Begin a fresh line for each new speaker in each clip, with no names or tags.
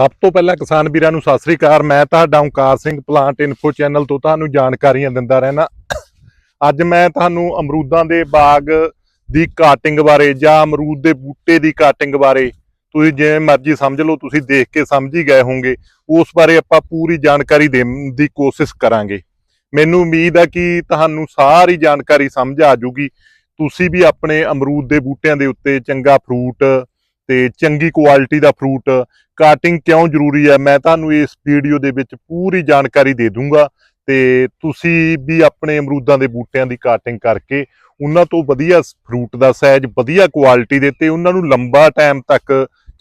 ਸਭ ਤੋਂ ਪਹਿਲਾਂ ਕਿਸਾਨ ਵੀਰਾਂ ਨੂੰ ਸਤਿ ਸ੍ਰੀ ਅਕਾਲ। ਮੈਂ ਤੁਹਾਡਾ Onkar Singh, plant info channel ਤੋਂ ਤੁਹਾਨੂੰ ਜਾਣਕਾਰੀਆਂ ਦਿੰਦਾ ਰਹਿਣਾ। ਅੱਜ ਮੈਂ ਤੁਹਾਨੂੰ ਅਮਰੂਦਾਂ ਦੇ ਬਾਗ ਦੀ ਕਾਟਿੰਗ ਬਾਰੇ ਜਾਂ ਅਮਰੂਦ ਦੇ ਬੂਟੇ ਦੀ ਕਾਟਿੰਗ ਬਾਰੇ ਤੁਸੀਂ ਜਿਵੇਂ ਮਰਜ਼ੀ ਸਮਝ ਲਓ, ਤੁਸੀਂ ਦੇਖ ਕੇ ਸਮਝ ਹੀ ਗਏ ਹੋਵੋਗੇ। ਉਸ ਬਾਰੇ ਆਪਾਂ ਪੂਰੀ ਜਾਣਕਾਰੀ ਦੇਣ ਦੀ ਕੋਸ਼ਿਸ਼ ਕਰਾਂਗੇ। ਮੈਨੂੰ ਉਮੀਦ ਹੈ ਕਿ ਤੁਹਾਨੂੰ ਸਾਰੀ ਜਾਣਕਾਰੀ ਸਮਝ ਆ ਜੂਗੀ ਤੁਸੀਂ ਵੀ ਆਪਣੇ ਅਮਰੂਦ ਦੇ ਬੂਟਿਆਂ ਦੇ ਉੱਤੇ ਚੰਗਾ ਫਰੂਟ ਤੇ ਚੰਗੀ ਕੁਆਲਿਟੀ ਦਾ ਫਰੂਟ ਕਾਟਿੰਗ ਕਿਉਂ ਜ਼ਰੂਰੀ ਹੈ? ਮੈਂ ਤੁਹਾਨੂੰ ਇਸ ਵੀਡੀਓ ਦੇ ਵਿੱਚ ਪੂਰੀ ਜਾਣਕਾਰੀ ਦੇ ਦੂੰਗਾ ਤੇ ਤੁਸੀਂ ਵੀ ਆਪਣੇ ਅਮਰੂਦਾਂ ਦੇ ਬੂਟਿਆਂ ਦੀ ਕਾਟਿੰਗ ਕਰਕੇ ਉਹਨਾਂ ਤੋਂ ਵਧੀਆ ਫਰੂਟ ਦਾ ਸਾਈਜ਼ ਵਧੀਆ ਕੁਆਲਿਟੀ ਦੇ ਤੇ ਉਹਨਾਂ ਨੂੰ ਲੰਬਾ ਟਾਈਮ ਤੱਕ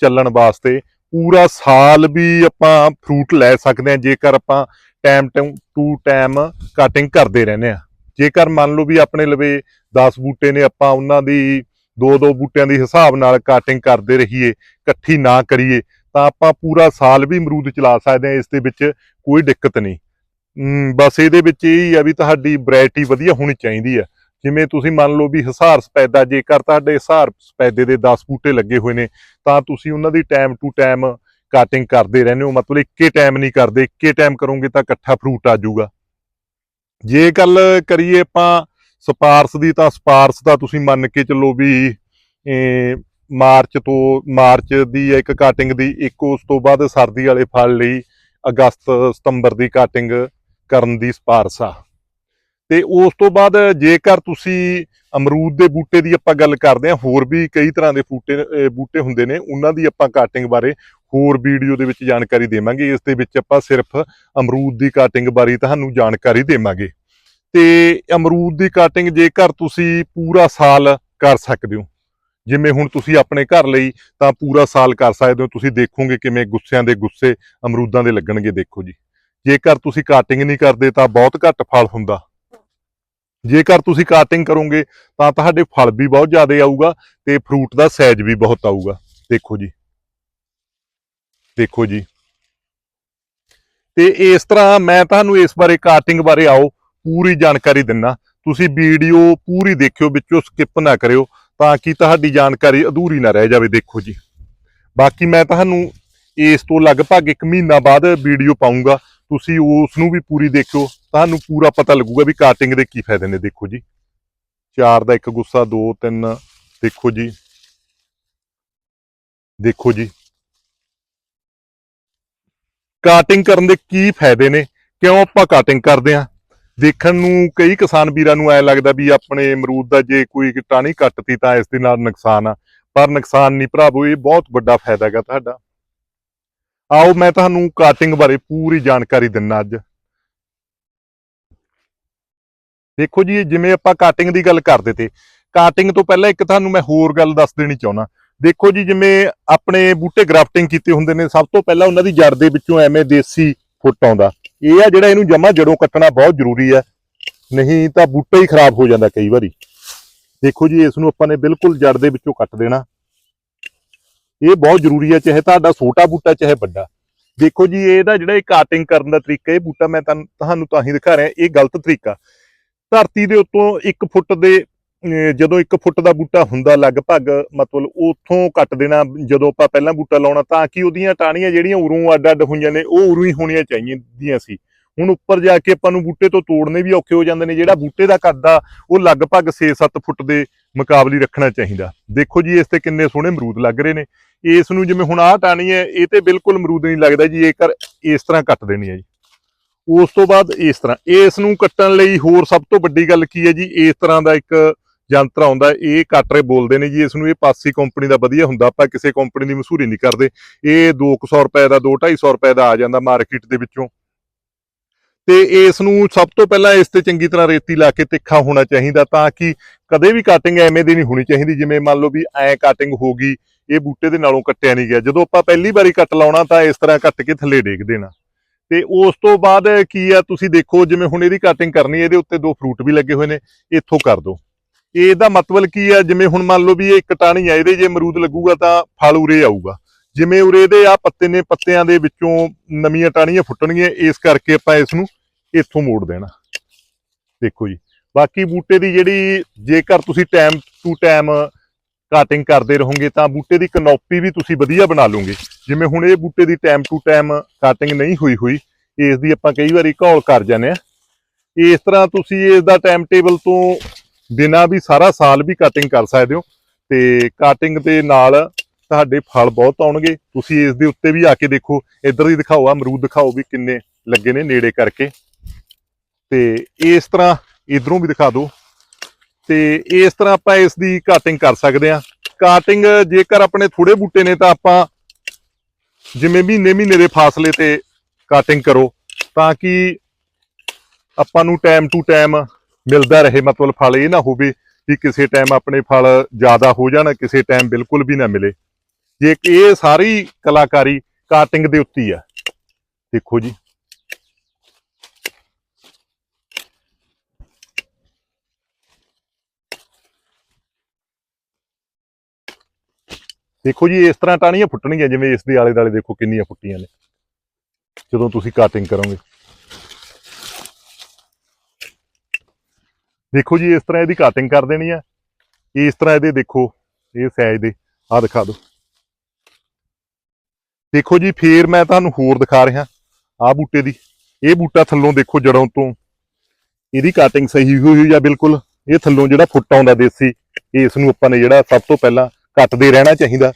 ਚੱਲਣ ਵਾਸਤੇ ਪੂਰਾ ਸਾਲ ਵੀ ਆਪਾਂ ਫਰੂਟ ਲੈ ਸਕਦੇ ਹਾਂ, ਜੇਕਰ ਆਪਾਂ ਟਾਈਮ ਟੂ ਟਾਈਮ ਕਾਟਿੰਗ ਕਰਦੇ ਰਹਿੰਦੇ ਆ ਜੇਕਰ ਮੰਨ ਲਓ ਵੀ ਆਪਣੇ ਲਵੇ 10 ਬੂਟੇ ਨੇ, ਆਪਾਂ ਉਹਨਾਂ ਦੀ ਦੋ ਦੋ ਬੂਟਿਆਂ ਦੇ ਹਿਸਾਬ ਨਾਲ ਕਾਟਿੰਗ ਕਰਦੇ ਰਹੀਏ, ਇਕੱਠੀ ਨਾ ਕਰੀਏ, ਤਾਂ ਆਪਾਂ ਪੂਰਾ ਸਾਲ ਵੀ ਅਮਰੂਦ ਚਲਾ ਸਕਦੇ ਹਾਂ, ਇਸ ਦੇ ਵਿੱਚ ਕੋਈ ਦਿੱਕਤ ਨਹੀਂ। ਬਸ ਇਹਦੇ ਵਿੱਚ ਇਹ ਆ ਵੀ ਤੁਹਾਡੀ ਵੈਰਾਈਟੀ ਵਧੀਆ ਹੋਣੀ ਚਾਹੀਦੀ ਆ। ਜਿਵੇਂ ਤੁਸੀਂ ਮੰਨ ਲਓ ਵੀ ਹਿਸਾਰ ਸਪੈਦਾ, ਜੇਕਰ ਤੁਹਾਡੇ ਹਿਸਾਰ ਸਪੈਦੇ ਦੇ 10 ਬੂਟੇ ਲੱਗੇ ਹੋਏ ਨੇ, ਤਾਂ ਤੁਸੀਂ ਉਹਨਾਂ ਦੀ ਟਾਈਮ ਟੂ ਟਾਈਮ ਕਾਟਿੰਗ ਕਰਦੇ ਰਹਿੰਦੇ ਹੋ। ਮਤਲਬ ਇੱਕੇ ਟਾਈਮ ਨਹੀਂ ਕਰਦੇ, ਇੱਕੇ ਟਾਈਮ ਕਰੋਗੇ ਤਾਂ ਇਕੱਠਾ ਫਰੂਟ ਆ ਜਾਊਗਾ। ਜੇ ਗੱਲ ਕਰੀਏ ਆਪਾਂ ਸਪਾਰਸ ਦੀ ਤਾਂ ਸਪਾਰਸ ਦਾ ਤੁਸੀਂ ਮੰਨ ਕੇ ਚੱਲੋ ਵੀ ਮਾਰਚ ਤੋਂ, ਮਾਰਚ ਦੀ ਇੱਕ ਕਾਟਿੰਗ ਦੀ ਇੱਕ ਉਸ ਤੋਂ ਬਾਅਦ ਸਰਦੀ ਵਾਲੇ ਫਲ ਲਈ ਅਗਸਤ, ਸਤੰਬਰ ਦੀ ਕਾਟਿੰਗ ਕਰਨ ਦੀ ਸਪਾਰਸ ਆ। ਤੇ ਉਸ ਤੋਂ ਬਾਅਦ ਜੇਕਰ ਤੁਸੀਂ ਅਮਰੂਦ ਦੇ ਬੂਟੇ ਦੀ ਆਪਾਂ ਗੱਲ ਕਰਦੇ ਹਾਂ, ਹੋਰ ਵੀ ਕਈ ਤਰ੍ਹਾਂ ਦੇ ਬੂਟੇ ਬੂਟੇ ਹੁੰਦੇ ਨੇ, ਉਹਨਾਂ ਦੀ ਆਪਾਂ ਕਾਟਿੰਗ ਬਾਰੇ ਹੋਰ ਵੀਡੀਓ ਦੇ ਵਿੱਚ ਜਾਣਕਾਰੀ ਦੇਵਾਂਗੇ। ਇਸ ਦੇ ਵਿੱਚ ਆਪਾਂ ਸਿਰਫ ਅਮਰੂਦ ਦੀ ਕਾਟਿੰਗ ਬਾਰੇ ਤੁਹਾਨੂੰ ਜਾਣਕਾਰੀ ਦੇਵਾਂਗੇ। ਤੇ ਅਮਰੂਦ ਦੀ ਕਾਟਿੰਗ ਜੇਕਰ ਤੁਸੀਂ ਪੂਰਾ ਸਾਲ ਕਰ ਸਕਦੇ ਹੋ, ਜਿਵੇਂ ਹੁਣ ਤੁਸੀਂ ਆਪਣੇ ਘਰ ਲਈ ਤਾਂ ਪੂਰਾ ਸਾਲ ਕਰ ਸਕਦੇ ਹੋ, ਤੁਸੀਂ ਦੇਖੋਗੇ ਕਿਵੇਂ ਗੁੱਸਿਆਂ ਦੇ ਗੁੱਸੇ ਅਮਰੂਦਾਂ ਦੇ ਲੱਗਣਗੇ, ਦੇਖੋ ਜੀ। ਜੇਕਰ ਤੁਸੀਂ ਕਾਟਿੰਗ ਨਹੀਂ ਕਰਦੇ ਤਾਂ ਬਹੁਤ ਘੱਟ ਫਲ ਹੁੰਦਾ। ਜੇਕਰ ਤੁਸੀਂ ਕਾਟਿੰਗ ਕਰੋਗੇ ਤਾਂ ਤੁਹਾਡੇ ਫਲ ਵੀ ਬਹੁਤ ਜ਼ਿਆਦਾ ਆਊਗਾ ਤੇ ਫਰੂਟ ਦਾ ਸਾਈਜ਼ ਵੀ ਬਹੁਤ ਆਊਗਾ, ਦੇਖੋ ਜੀ। ਦੇਖੋ ਜੀ। ਤੇ ਇਸ ਤਰ੍ਹਾਂ ਮੈਂ ਤੁਹਾਨੂੰ ਇਸ ਬਾਰੇ ਕਾਟਿੰਗ ਬਾਰੇ ਆਓ ਪੂਰੀ ਜਾਣਕਾਰੀ ਦਿੰਨਾ। ਤੁਸੀਂ ਵੀਡੀਓ ਪੂਰੀ ਦੇਖਿਓ, ਵਿੱਚੋਂ ਸਕਿਪ ਨਾ ਕਰਿਓ, ਤਾਂ ਕਿ ਤੁਹਾਡੀ ਜਾਣਕਾਰੀ ਅਧੂਰੀ ਨਾ ਰਹਿ ਜਾਵੇ, ਦੇਖੋ ਜੀ। ਬਾਕੀ ਮੈਂ ਤੁਹਾਨੂੰ ਇਸ ਤੋਂ ਲਗਭਗ 1 ਮਹੀਨਾ ਬਾਅਦ ਵੀਡੀਓ ਪਾਉਂਗਾ ਤੁਸੀਂ ਉਸ ਨੂੰ ਵੀ ਪੂਰੀ ਦੇਖਿਓ, ਤੁਹਾਨੂੰ ਪੂਰਾ ਪਤਾ ਲੱਗੂਗਾ ਵੀ ਕਾਟਿੰਗ ਦੇ ਕੀ ਫਾਇਦੇ ਨੇ, ਦੇਖੋ ਜੀ। ਚਾਰ ਦਾ ਇੱਕ ਗੁੱਸਾ, ਦੋ, ਤਿੰਨ, ਦੇਖੋ ਜੀ। ਦੇਖੋ ਜੀ। ਕਾਟਿੰਗ ਕਰਨ ਦੇ ਕੀ ਫਾਇਦੇ ਨੇ? ਕਿਉਂ ਆਪਾਂ ਕਾਟਿੰਗ ਕਰਦੇ ਆ? ਦੇਖਣ ਨੂੰ ਕਈ ਕਿਸਾਨ ਵੀਰਾਂ ਨੂੰ ਐ ਲੱਗਦਾ ਵੀ ਆਪਣੇ ਅਮਰੂਦ ਦਾ ਜੇ ਕੋਈ ਟਾਣੀ ਕੱਟਤੀ ਤਾਂ ਇਸ ਦੇ ਨਾਲ ਨੁਕਸਾਨ ਆ। ਪਰ ਨੁਕਸਾਨ ਨਹੀਂ ਭਰਾਵੋ, ਇਹ ਬਹੁਤ ਵੱਡਾ ਫਾਇਦਾ ਹੈਗਾ ਤੁਹਾਡਾ। ਆਓ ਮੈਂ ਤੁਹਾਨੂੰ ਕਾਟਿੰਗ ਬਾਰੇ ਪੂਰੀ ਜਾਣਕਾਰੀ ਦਿੰਨਾ ਅੱਜ। ਦੇਖੋ ਜੀ ਜਿਵੇਂ ਆਪਾਂ ਕਾਟਿੰਗ ਦੀ ਗੱਲ ਕਰਦੇ ਤੇ, ਕਾਟਿੰਗ ਤੋਂ ਪਹਿਲਾਂ ਇੱਕ ਤੁਹਾਨੂੰ ਮੈਂ ਹੋਰ ਗੱਲ ਦੱਸ ਦੇਣੀ ਚਾਹੁੰਦਾ ਦੇਖੋ ਜੀ, ਜਿਵੇਂ ਆਪਣੇ ਬੂਟੇ ਗ੍ਰਾਫਟਿੰਗ ਕੀਤੇ ਹੁੰਦੇ ਨੇ, ਸਭ ਤੋਂ ਪਹਿਲਾਂ ਉਹਨਾਂ ਦੀ ਜੜ ਦੇ ਵਿੱਚੋਂ ਐਵੇਂ ਦੇਸੀ ਫੁੱਟ ਆਉਂਦਾ। ਇਹ ਆ ਜਿਹੜਾ ਇਹਨੂੰ ਜਮਾ ਜੜੋਂ ਕੱਟਣਾ ਬਹੁਤ ਜ਼ਰੂਰੀ ਹੈ ਨਹੀਂ ਤਾਂ ਬੂਟਾ ਹੀ ਖਰਾਬ ਹੋ ਜਾਂਦਾ ਕਈ ਵਾਰੀ। ਦੇਖੋ ਜੀ, ਇਸ ਨੂੰ ਆਪਾਂ ਨੇ ਬਿਲਕੁਲ ਜੜ ਦੇ ਵਿੱਚੋਂ ਕੱਟ ਦੇਣਾ। ਇਹ ਬਹੁਤ ਜ਼ਰੂਰੀ ਹੈ ਚਾਹੇ ਤੁਹਾਡਾ ਛੋਟਾ ਬੂਟਾ, ਚਾਹੇ ਵੱਡਾ। ਦੇਖੋ ਜੀ, ਇਹਦਾ ਜਿਹੜਾ ਇਹ ਕਾਟਿੰਗ ਕਰਨ ਦਾ ਤਰੀਕਾ, ਇਹ ਬੂਟਾ ਮੈਂ ਤੁਹਾਨੂੰ ਤੁਹਾਨੂੰ ਤਾਂ ਹੀ ਦਿਖਾ ਰਿਹਾ, ਇਹ ਗਲਤ ਤਰੀਕਾ। ਧਰਤੀ ਦੇ ਉੱਤੋਂ 1 ਫੁੱਟ ਦੇ ਜਦੋਂ 1 ਫੁੱਟ ਦਾ ਬੂਟਾ ਹੁੰਦਾ ਲਗਭਗ, ਮਤਲਬ ਉੱਥੋਂ ਕੱਟ ਦੇਣਾ ਜਦੋਂ ਆਪਾਂ ਪਹਿਲਾਂ ਬੂਟਾ ਲਾਉਣਾ, ਤਾਂ ਕਿ ਉਹਦੀਆਂ ਟਾਹਣੀਆਂ ਜਿਹੜੀਆਂ ਉਰੋਂ ਅੱਡ-ਅੱਡ ਹੋਈਆਂ ਨੇ, ਉਹ ਉਰੋਂ ਹੀ ਹੋਣੀਆਂ ਚਾਹੀਦੀਆਂ ਸੀ। ਹੁਣ ਉੱਪਰ ਜਾ ਕੇ ਆਪਾਂ ਨੂੰ ਬੂਟੇ ਤੋਂ ਤੋੜਨੇ ਵੀ ਔਖੇ ਹੋ ਜਾਂਦੇ ਨੇ, ਜਿਹੜਾ ਬੂਟੇ ਦਾ ਕੱਦ ਆ, ਉਹ ਲਗਭਗ 6-7 ਫੁੱਟ ਦੇ ਮੁਕਾਬਲੇ ਰੱਖਣਾ ਚਾਹੀਦਾ। ਦੇਖੋ ਜੀ, ਇਸ ਤੇ ਕਿੰਨੇ ਸੋਹਣੇ ਅਮਰੂਦ ਲੱਗ ਰਹੇ ਨੇ। ਇਸ ਨੂੰ ਜਿਵੇਂ ਹੁਣ ਆਹ ਟਾਹਣੀ ਹੈ, ਇਹ ਤੇ ਬਿਲਕੁਲ ਅਮਰੂਦ ਨਹੀਂ ਲੱਗਦਾ ਜੀ ਜੇਕਰ ਇਸ ਤਰ੍ਹਾਂ ਕੱਟ ਦੇਣੀ ਹੈ ਜੀ। ਉਸ ਤੋਂ ਬਾਅਦ ਇਸ ਤਰ੍ਹਾਂ, ਇਸ ਨੂੰ ਕੱਟਣ ਲਈ ਹੋਰ ਸਭ ਤੋਂ ਵੱਡੀ ਗੱਲ ਕੀ ਹੈ ਜੀ, ਇਸ ਤਰ੍ਹਾਂ ਦਾ ਇੱਕ ਯੰਤਰ ਆਉਂਦਾ ਇਹ ਕਟਰੇ ਬੋਲਦੇ ਨੇ ਜੀ, ਇਸ ਨੂੰ ਇਹ ਪਾਸੀ ਕੰਪਨੀ ਦਾ ਵਧੀਆ ਹੁੰਦਾ, ਆਪਾਂ ਕਿਸੇ ਕੰਪਨੀ ਦੀ ਮਸ਼ਹੂਰੀ ਨਹੀਂ ਕਰਦੇ। ਇਹ 200 ਰੁਪਏ ਦਾ 2-250 ਰੁਪਏ ਦਾ ਆ ਜਾਂਦਾ ਮਾਰਕੀਟ ਦੇ ਵਿੱਚੋਂ। ਤੇ ਇਸ ਨੂੰ ਸਭ ਤੋਂ ਪਹਿਲਾਂ ਇਸ ਤੇ ਚੰਗੀ ਤਰ੍ਹਾਂ ਰੇਤੀ ਲਾ ਕੇ ਤਿੱਖਾ ਹੋਣਾ ਚਾਹੀਦਾ ਤਾਂ ਕਿ ਕਦੇ ਵੀ ਕਟਿੰਗ ਐਵੇਂ ਦੀ ਨਹੀਂ ਹੋਣੀ ਚਾਹੀਦੀ, ਜਿਵੇਂ ਮੰਨ ਲਓ ਵੀ ਐ ਕਟਿੰਗ ਹੋ ਗਈ, ਇਹ ਬੂਟੇ ਦੇ ਨਾਲੋਂ ਕੱਟਿਆ ਨਹੀਂ ਗਿਆ। ਜਦੋਂ ਆਪਾਂ ਪਹਿਲੀ ਵਾਰੀ ਕੱਟ ਲਾਉਣਾ ਤਾਂ ਇਸ ਤਰ੍ਹਾਂ ਕੱਟ ਕੇ ਥੱਲੇ ਡੇਗ ਦੇਣਾ। ਤੇ ਉਸ ਤੋਂ ਬਾਅਦ ਕੀ ਆ, ਤੁਸੀਂ ਦੇਖੋ ਜਿਵੇਂ ਹੁਣ ਇਹਦੀ ਕਟਿੰਗ ਕਰਨੀ ਇਹਦੇ ਉੱਤੇ ਦੋ ਫਰੂਟ ਵੀ ਲੱਗੇ ਹੋਏ ਨੇ, ਇੱਥੋਂ ਕਰ ਦਿਓ। ਇਹਦਾ ਮਤਲਬ ਕੀ ਆ? ਜਿਵੇਂ ਹੁਣ ਮੰਨ ਲਓ ਵੀ ਇਹ ਕਟਾਣੀ ਟਾਹਣੀ ਆ, ਇਹਦੇ ਜੇ ਅਮਰੂਦ ਲੱਗੂਗਾ ਤਾਂ ਫਲ ਉਰੇ ਆਊਗਾ। ਜਿਵੇਂ ਉਰੇ ਦੇ ਆ ਪੱਤੇ ਨੇ, ਪੱਤਿਆਂ ਦੇ ਵਿੱਚੋਂ ਨਵੀਆਂ ਟਾਹਣੀਆਂ ਫੁੱਟਣਗੀਆਂ, ਇਸ ਕਰਕੇ ਆਪਾਂ ਇਸ ਨੂੰ ਇੱਥੋਂ ਮੋੜ ਦੇਣਾ। ਦੇਖੋ ਜੀ, ਬਾਕੀ ਬੂਟੇ ਦੀ ਜਿਹੜੀ ਜੇਕਰ ਤੁਸੀਂ ਟਾਈਮ ਟੂ ਟਾਈਮ ਕਾਟਿੰਗ ਕਰਦੇ ਰਹੋਗੇ, ਤਾਂ ਬੂਟੇ ਦੀ ਕਨੋਪੀ ਵੀ ਤੁਸੀਂ ਵਧੀਆ ਬਣਾ ਲਓਗੇ। ਜਿਵੇਂ ਹੁਣ ਇਹ ਬੂਟੇ ਦੀ ਟਾਈਮ ਟੂ ਟਾਈਮ ਕਟਿੰਗ ਨਹੀਂ ਹੋਈ ਹੋਈ, ਇਸ ਦੀ ਆਪਾਂ ਕਈ ਵਾਰੀ ਘੋਲ ਕਰ ਜਾਂਦੇ ਆ। ਇਸ ਤਰ੍ਹਾਂ ਤੁਸੀਂ ਇਸ ਦਾ ਟਾਈਮ ਟੇਬਲ ਤੋਂ ਬਿਨਾਂ ਵੀ ਸਾਰਾ ਸਾਲ ਵੀ ਕਟਿੰਗ ਕਰ ਸਕਦੇ ਹੋ। ਤੇ ਕਟਿੰਗ ਦੇ ਨਾਲ ਤੁਹਾਡੇ ਫਲ ਬਹੁਤ ਆਉਣਗੇ। ਤੁਸੀਂ ਇਸ ਦੇ ਉੱਤੇ ਵੀ ਆ ਕੇ ਦੇਖੋ। ਇੱਧਰ ਦੀ ਦਿਖਾਓ ਆ ਅਮਰੂਦ ਦਿਖਾਓ ਵੀ ਕਿੰਨੇ ਲੱਗੇ ਨੇ ਨੇੜੇ ਕਰਕੇ। ਤੇ ਇਸ ਤਰ੍ਹਾਂ ਇਧਰੋਂ ਵੀ ਦਿਖਾ ਦਿਓ। ਤੇ ਇਸ ਤਰ੍ਹਾਂ ਆਪਾਂ ਇਸ ਦੀ ਕਟਿੰਗ ਕਰ ਸਕਦੇ ਆ ਕਟਿੰਗ ਜੇਕਰ ਆਪਣੇ ਥੋੜੇ ਬੂਟੇ ਨੇ ਤਾਂ ਆਪਾਂ ਜਿਵੇਂ ਮਹੀਨੇ ਮਹੀਨੇ ਦੇ ਫਾਸਲੇ ਤੇ ਕਟਿੰਗ ਕਰੋ। ਤਾਂ ਕਿ ਆਪਾਂ ਨੂੰ ਟਾਈਮ ਟੂ ਟਾਈਮ ਮਿਲਦਾ ਰਹੇ, ਮਤਲਬ ਫਲ ਇਹ ਨਾ ਹੋਵੇ ਕਿ ਕਿਸੇ ਟਾਈਮ ਆਪਣੇ ਫਲ ਜ਼ਿਆਦਾ ਹੋ ਜਾਣ, ਕਿਸੇ ਟਾਈਮ ਬਿਲਕੁਲ ਵੀ ਨਾ ਮਿਲੇ। ਜੇ ਇਹ ਸਾਰੀ ਕਲਾਕਾਰੀ ਕਾਟਿੰਗ ਦੇ ਉੱਤੇ ਹੀ ਆ। ਦੇਖੋ ਜੀ। ਦੇਖੋ ਜੀ, ਇਸ ਤਰ੍ਹਾਂ ਟਾਹਣੀਆਂ ਫੁੱਟਣਗੀਆਂ, ਜਿਵੇਂ ਇਸ ਦੇ ਆਲੇ ਦਾਲੇ ਦੇਖੋ ਕਿੰਨੀਆਂ ਫੁੱਟੀਆਂ ਨੇ। ਜਦੋਂ ਤੁਸੀਂ ਕਾਟਿੰਗ ਕਰੋਗੇ। ਦੇਖੋ ਜੀ, ਇਸ ਤਰ੍ਹਾਂ ਇਹਦੀ ਕਟਿੰਗ ਕਰ ਦੇਣੀ ਆ। ਇਸ ਤਰ੍ਹਾਂ ਇਹਦੇ ਦੇਖੋ, ਇਹ ਸਾਈਜ਼ ਦੇ ਆ ਦਿਖਾ ਦਿਓ। ਦੇਖੋ ਜੀ, ਫੇਰ ਮੈਂ ਤੁਹਾਨੂੰ ਹੋਰ ਦਿਖਾ ਰਿਹਾ ਆ ਬੂਟੇ ਦੀ। ਇਹ ਬੂਟਾ ਥੱਲੋਂ ਦੇਖੋ ਜੜੋਂ ਤੋਂ ਇਹਦੀ ਕਟਿੰਗ ਸਹੀ ਹੋਈ ਹੋਈ ਆ ਬਿਲਕੁਲ। ਇਹ ਥੱਲੋਂ ਜਿਹੜਾ ਫੁੱਟ ਆਉਂਦਾ ਦੇਸੀ, ਇਸ ਨੂੰ ਆਪਾਂ ਨੇ ਜਿਹੜਾ ਸਭ ਤੋਂ ਪਹਿਲਾਂ ਕੱਟਦੇ ਰਹਿਣਾ ਚਾਹੀਦਾ।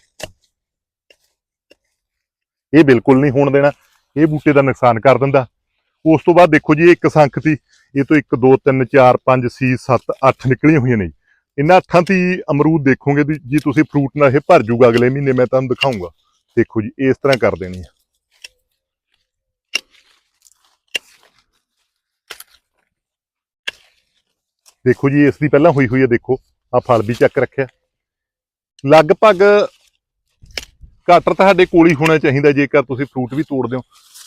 ਇਹ ਬਿਲਕੁਲ ਨਹੀਂ ਹੋਣ ਦੇਣਾ। ਇਹ ਬੂਟੇ ਦਾ ਨੁਕਸਾਨ ਕਰ ਦਿੰਦਾ। ਉਸ ਤੋਂ ਬਾਅਦ ਦੇਖੋ ਜੀ, ਇਹ ਇੱਕ ਸੰਖ ਤੀ ਇਹ ਤੋਂ 1 2 3 4 5 6 7 8 ਨਿਕਲੀਆਂ ਹੋਈਆਂ ਨੇ। ਜੀ। ਇਹਨਾਂ ਅੱਠਾਂ ਤੀ ਅਮਰੂਦ ਦੇਖੋਗੇ ਵੀ ਜੀ ਤੁਸੀਂ ਫਰੂਟ ਨਾਲ ਇਹ ਭਰ ਜੂਗਾ ਅਗਲੇ ਮਹੀਨੇ, ਮੈਂ ਤੁਹਾਨੂੰ ਦਿਖਾਉਂਗਾ ਦੇਖੋ ਜੀ ਇਸ ਤਰ੍ਹਾਂ ਕਰ ਦੇਣੀ ਹੈ ਦੇਖੋ ਜੀ, ਇਸ ਦੀ ਪਹਿਲਾਂ ਹੋਈ ਹੋਈ ਹੈ ਦੇਖੋ ਆ ਫਲ ਵੀ ਚੱਕ ਰੱਖਿਆ। ਲਗਭਗ ਕਟਰ ਤੁਹਾਡੇ ਕੋਲ ਹੀ ਹੋਣਾ ਚਾਹੀਦਾ, ਜੇਕਰ ਤੁਸੀਂ ਫਰੂਟ ਵੀ ਤੋੜਦੇ ਹੋ।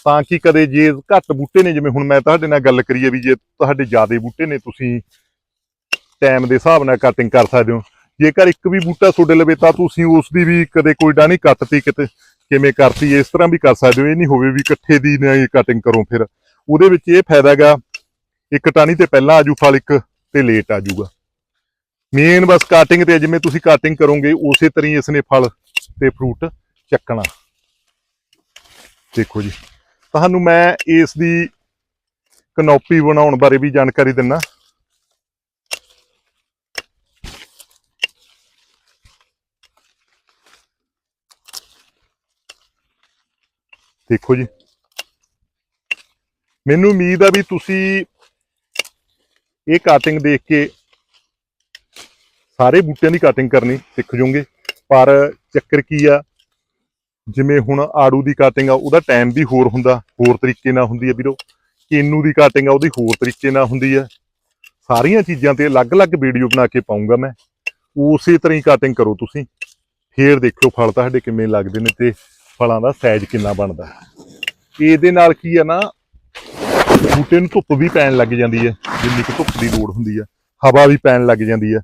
ਤਾਂ ਕਿ ਕਦੇ ਜੇ ਘੱਟ ਬੂਟੇ ਨੇ, ਜਿਵੇਂ ਹੁਣ ਮੈਂ ਤੁਹਾਡੇ ਨਾਲ ਗੱਲ ਕਰੀਏ ਵੀ ਜੇ ਤੁਹਾਡੇ ਜ਼ਿਆਦੇ ਬੂਟੇ ਨੇ, ਤੁਸੀਂ ਟਾਈਮ ਦੇ ਹਿਸਾਬ ਨਾਲ ਕਟਿੰਗ ਕਰ ਸਕਦੇ ਹੋ। ਜੇਕਰ ਇੱਕ ਵੀ ਬੂਟਾ ਤੁਹਾਡੇ ਲਵੇ ਤਾਂ ਤੁਸੀਂ ਉਸ ਦੀ ਵੀ ਕਦੇ ਕੋਈ ਡਾਣੀ ਕੱਟਤੀ ਕਿਤੇ, ਕਿਵੇਂ ਕਰਤੀ, ਇਸ ਤਰ੍ਹਾਂ ਵੀ ਕਰ ਸਕਦੇ ਹੋ। ਇਹ ਨਹੀਂ ਹੋਵੇ ਵੀ ਇਕੱਠੇ ਦੀ ਨਾ ਕਟਿੰਗ ਕਰੋ ਫਿਰ। ਉਹਦੇ ਵਿੱਚ ਇਹ ਫਾਇਦਾ ਹੈਗਾ, ਇੱਕ ਟਾਣੀ ਤੇ ਪਹਿਲਾਂ ਆਜੂ ਫਲ ਇੱਕ ਤੇ ਲੇਟ ਆਜੂਗਾ ਮੇਨ ਬਸ ਕਟਿੰਗ ਤੇ ਜਿਵੇਂ ਤੁਸੀਂ ਕਟਿੰਗ ਕਰੋਗੇ, ਉਸੇ ਤਰ੍ਹਾਂ ਹੀ ਇਸਨੇ ਫਲ ਤੇ ਫਰੂਟ ਚੱਕਣਾ। ਦੇਖੋ ਜੀ। ਤੁਹਾਨੂੰ ਮੈਂ ਇਸ ਦੀ ਕਨੋਪੀ ਬਣਾਉਣ ਬਾਰੇ ਵੀ ਜਾਣਕਾਰੀ ਦਿੰਨਾ। ਦੇਖੋ ਜੀ। ਮੈਨੂੰ ਉਮੀਦ ਆ ਵੀ ਤੁਸੀਂ ਇਹ ਕਟਿੰਗ ਦੇਖ ਕੇ ਸਾਰੇ ਬੂਟਿਆਂ ਦੀ ਕਟਿੰਗ ਕਰਨੀ ਸਿੱਖ ਜਾਓਗੇ ਪਰ ਚੱਕਰ ਕੀ ਆ ਜਿਵੇਂ ਹੁਣ ਆੜੂ ਦੀ ਕਟਿੰਗ ਆ, ਉਹਦਾ ਟਾਈਮ ਵੀ ਹੋਰ ਹੁੰਦਾ, ਹੋਰ ਤਰੀਕੇ ਨਾਲ ਹੁੰਦੀ ਹੈ ਵੀਰੋ। ਕੇਨੂ ਦੀ ਕਟਿੰਗ ਆ, ਉਹਦੀ ਹੋਰ ਤਰੀਕੇ ਨਾਲ ਹੁੰਦੀ ਹੈ ਸਾਰੀਆਂ ਚੀਜ਼ਾਂ ਤੇ ਅਲੱਗ-ਅਲੱਗ ਵੀਡੀਓ ਬਣਾ ਕੇ ਪਾਉਂਗਾ ਮੈਂ। ਉਸੇ ਤਰ੍ਹਾਂ ਹੀ ਕਟਿੰਗ ਕਰੋ ਤੁਸੀਂ। ਫੇਰ ਦੇਖਿਓ ਫਲ ਤੁਹਾਡੇ ਕਿਵੇਂ ਲੱਗਦੇ ਨੇ ਤੇ ਫਲਾਂ ਦਾ ਸਾਈਜ਼ ਕਿੰਨਾ ਬਣਦਾ। ਇਹਦੇ ਨਾਲ ਕੀ ਆ ਨਾ, ਬੂਟੇ ਨੂੰ ਧੁੱਪ ਵੀ ਪੈਣ ਲੱਗ ਜਾਂਦੀ ਹੈ ਜਿੰਨੀ ਕੁ ਧੁੱਪ ਦੀ ਲੋੜ ਹੁੰਦੀ ਹੈ ਹਵਾ ਵੀ ਪੈਣ ਲੱਗ ਜਾਂਦੀ ਹੈ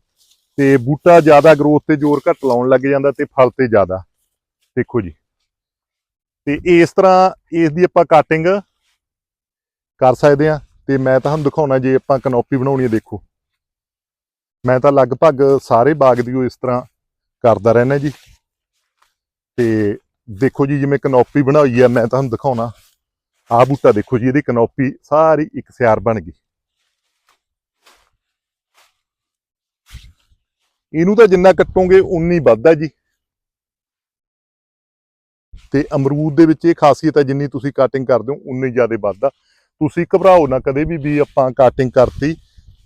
ਤੇ ਬੂਟਾ ਜ਼ਿਆਦਾ ਗਰੋਥ ਤੇ ਜ਼ੋਰ ਘੱਟ ਲਾਉਣ ਲੱਗ ਜਾਂਦਾ ਤੇ ਫਲ ਤੇ ਜ਼ਿਆਦਾ। ਦੇਖੋ ਜੀ। ਤੇ ਇਸ ਤਰ੍ਹਾਂ ਇਸ ਦੀ ਆਪਾਂ ਕਟਿੰਗ ਕਰ ਸਕਦੇ ਆ ਤੇ ਮੈਂ ਤੁਹਾਨੂੰ ਦਿਖਾਉਣਾ ਜੇ ਆਪਾਂ ਕਨੋਪੀ ਬਣਾਉਣੀ ਹੈ, ਦੇਖੋ। ਮੈਂ ਤਾਂ ਲਗਭਗ ਸਾਰੇ ਬਾਗ ਦੀ ਉਹ ਇਸ ਤਰ੍ਹਾਂ ਕਰਦਾ ਰਹਿਣਾ ਜੀ। ਤੇ ਦੇਖੋ ਜੀ, ਜਿਵੇਂ ਕਨੋਪੀ ਬਣਾਈ ਆ, ਮੈਂ ਤੁਹਾਨੂੰ ਦਿਖਾਉਣਾ। ਆਹ ਬੂਟਾ ਦੇਖੋ ਜੀ, ਇਹਦੀ ਕਨੋਪੀ ਸਾਰੀ ਇੱਕ ਸਿਆਰ ਬਣ ਗਈ। ਇਹਨੂੰ ਤਾਂ ਜਿੰਨਾ ਕੱਟੋਗੇ, ਉਨੀ ਵੱਧਦਾ ਜੀ। ਤੇ ਅਮਰੂਦ ਦੇ ਵਿੱਚ ਇਹ ਖਾਸੀਅਤ ਹੈ ਜਿੰਨੀ ਤੁਸੀਂ ਕਟਿੰਗ ਕਰਦੇ ਹੋ, ਉਨੀ ਜ਼ਿਆਦਾ ਵੱਧਦਾ। ਤੁਸੀਂ ਘਬਰਾਓ ਨਾ, ਕਦੇ ਵੀ ਵੀ ਆਪਾਂ ਕਟਿੰਗ ਕਰਤੀ,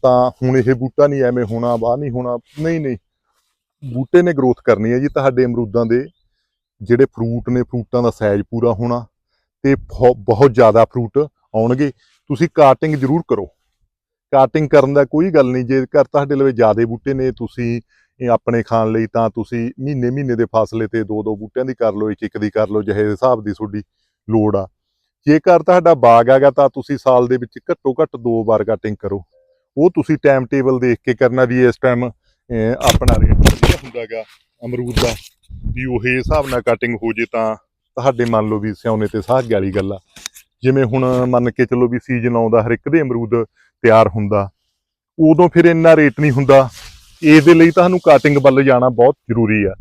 ਤਾਂ ਹੁਣ ਇਹ ਬੂਟਾ ਨਹੀਂ, ਐਵੇਂ ਹੋਣਾ ਬਾਹ ਨਹੀਂ ਹੋਣਾ, ਨਹੀਂ ਨਹੀਂ। ਬੂਟੇ ਨੇ ਗਰੋਥ ਕਰਨੀ ਹੈ ਜੀ ਤੁਹਾਡੇ ਅਮਰੂਦਾਂ ਦੇ। ਜਿਹੜੇ ਫਰੂਟ ਨੇ ਫਰੂਟਾਂ ਦਾ ਸਾਈਜ਼ ਪੂਰਾ ਹੋਣਾ, ਤੇ ਬਹੁ- ਬਹੁਤ ਜ਼ਿਆਦਾ ਫਰੂਟ ਆਉਣਗੇ। ਤੁਸੀਂ ਕਾਟਿੰਗ ਜ਼ਰੂਰ ਕਰੋ। ਕਾਟਿੰਗ ਕਰਨ ਦਾ ਕੋਈ ਗੱਲ ਨਹੀਂ, ਜੇਕਰ ਤੁਹਾਡੇ ਲਵੇ ਜ਼ਿਆਦਾ ਬੂਟੇ ਨੇ, ਤੁਸੀਂ ਇਹ ਆਪਣੇ ਖਾਣ ਲਈ ਤਾਂ ਤੁਸੀਂ ਮਹੀਨੇ ਮਹੀਨੇ ਦੇ ਫਾਸਲੇ ਤੇ ਦੋ ਦੋ ਬੂਟਿਆਂ ਦੀ ਕਰ ਲਓ, ਇੱਕ ਇੱਕ ਦੀ ਕਰ ਲਓ, ਜਿਹੇ ਹਿਸਾਬ ਦੀ ਤੁਹਾਡੀ ਲੋੜ ਆ। ਜੇਕਰ ਤੁਹਾਡਾ ਬਾਗ ਹੈਗਾ ਤਾਂ ਤੁਸੀਂ ਸਾਲ ਦੇ ਵਿੱਚ ਘੱਟੋ ਘੱਟ ਦੋ ਵਾਰ ਕਟਿੰਗ ਕਰੋ। ਉਹ ਤੁਸੀਂ ਟਾਈਮ ਟੇਬਲ ਦੇਖ ਕੇ ਕਰਨਾ ਵੀ ਇਸ ਟਾਈਮ ਆਪਣਾ ਰੇਟ ਵਧੀਆ ਹੁੰਦਾਗਾ ਅਮਰੂਦ ਦਾ, ਵੀ ਉਹ ਹਿਸਾਬ ਨਾਲ ਕਟਿੰਗ ਹੋ ਜੇ ਤਾਂ ਤੁਹਾਡੇ ਮੰਨ ਲਓ ਵੀ ਸਿਆਉਨੇ ਤੇ ਸਾਹ ਵਾਲੀ ਗੱਲ ਆ। ਜਿਵੇਂ ਹੁਣ ਮੰਨ ਕੇ ਚੱਲੋ ਵੀ ਸੀਜ਼ਨ ਆਉਂਦਾ, ਹਰ ਇੱਕ ਦੇ ਅਮਰੂਦ ਤਿਆਰ ਹੁੰਦਾ, ਉਦੋਂ ਫਿਰ ਇੰਨਾ ਰੇਟ ਨਹੀਂ ਹੁੰਦਾ। ਇਸ ਦੇ ਲਈ ਤੁਹਾਨੂੰ ਕਾਟਿੰਗ ਵੱਲ ਜਾਣਾ ਬਹੁਤ ਜ਼ਰੂਰੀ ਆ।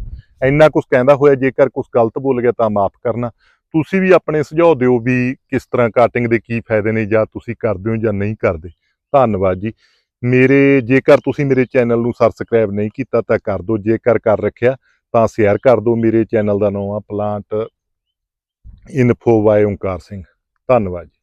ਇੰਨਾ ਕੁਝ ਕਹਿੰਦਾ ਹੋਇਆ, ਜੇਕਰ ਕੁਝ ਗਲਤ ਬੋਲ ਗਿਆ ਤਾਂ ਮਾਫ ਕਰਨਾ। ਤੁਸੀਂ ਵੀ ਆਪਣੇ ਸੁਝਾਅ ਦਿਓ ਵੀ ਕਿਸ ਤਰ੍ਹਾਂ ਕਾਟਿੰਗ ਦੇ ਕੀ ਫਾਇਦੇ ਨੇ ਜਾਂ ਤੁਸੀਂ ਕਰਦੇ ਹੋ ਜਾਂ ਨਹੀਂ ਕਰਦੇ। ਧੰਨਵਾਦ ਜੀ। ਮੇਰੇ, ਜੇਕਰ ਤੁਸੀਂ ਮੇਰੇ ਚੈਨਲ ਨੂੰ ਸਬਸਕ੍ਰਾਈਬ ਨਹੀਂ ਕੀਤਾ ਤਾਂ ਕਰ ਦਿਓ। ਜੇਕਰ ਕਰ ਰੱਖਿਆ ਤਾਂ ਸ਼ੇਅਰ ਕਰ ਦਿਓ। ਮੇਰੇ ਚੈਨਲ ਦਾ ਨਾਮ ਆ plant info by Onkar Singh. ਧੰਨਵਾਦ ਜੀ।